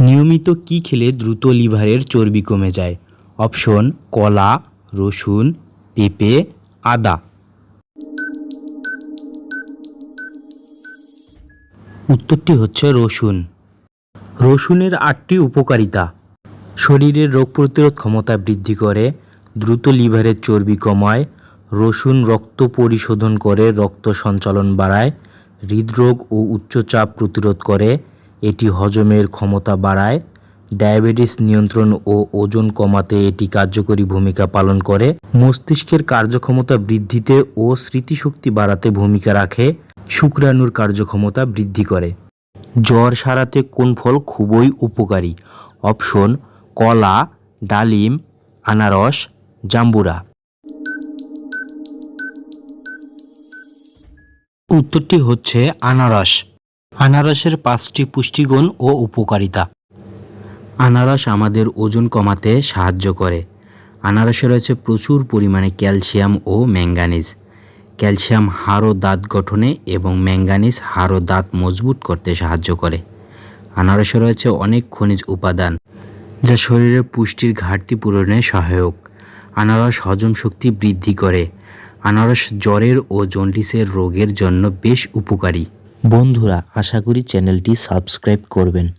নিয়মিত কি খেলে দ্রুত লিভারের চর্বি কমে যায়? অপশন, কলা, রসুন, পেঁপে, আদা। উত্তরটি হচ্ছে রসুন। রসুনের আটটি উপকারিতা। শরীরের রোগ প্রতিরোধ ক্ষমতা বৃদ্ধি করে, দ্রুত লিভারের চর্বি কমায়, রসুন রক্ত পরিশোধন করে, রক্ত সঞ্চালন বাড়ায়, হৃদরোগ ও উচ্চচাপ প্রতিরোধ করে এটি হজমের ক্ষমতা বাড়ায়, ডায়াবেটিস নিয়ন্ত্রণ ও ওজন কমাতে এটি কার্যকরী ভূমিকা পালন করে, মস্তিষ্কের কার্যক্ষমতা বৃদ্ধিতে ও স্মৃতিশক্তি বাড়াতে ভূমিকা রাখে, শুক্রাণুর কার্যক্ষমতা বৃদ্ধি করে। জ্বর সারাতে কোন ফল খুবই উপকারী? অপশন, কলা, ডালিম, আনারস, জাম্বুরা। উত্তরটি হচ্ছে আনারস। আনারসের পাঁচটি পুষ্টিগুণ ও উপকারিতা। আনারস আমাদের ওজন কমাতে সাহায্য করে। আনারসে রয়েছে প্রচুর পরিমাণে ক্যালসিয়াম ও ম্যাঙ্গানিজ। ক্যালসিয়াম হাড় ও দাঁত গঠনে এবং ম্যাঙ্গানিজ হাড় ও দাঁত মজবুত করতে সাহায্য করে। আনারসে রয়েছে অনেক খনিজ উপাদান, যা শরীরের পুষ্টির ঘাটতি পূরণে সহায়ক। আনারস হজম শক্তি বৃদ্ধি করে। আনারস জ্বরের ও জন্ডিসের রোগের জন্য বেশ উপকারী। বন্ধুরা আশা করি চ্যানেলটি সাবস্ক্রাইব করবেন।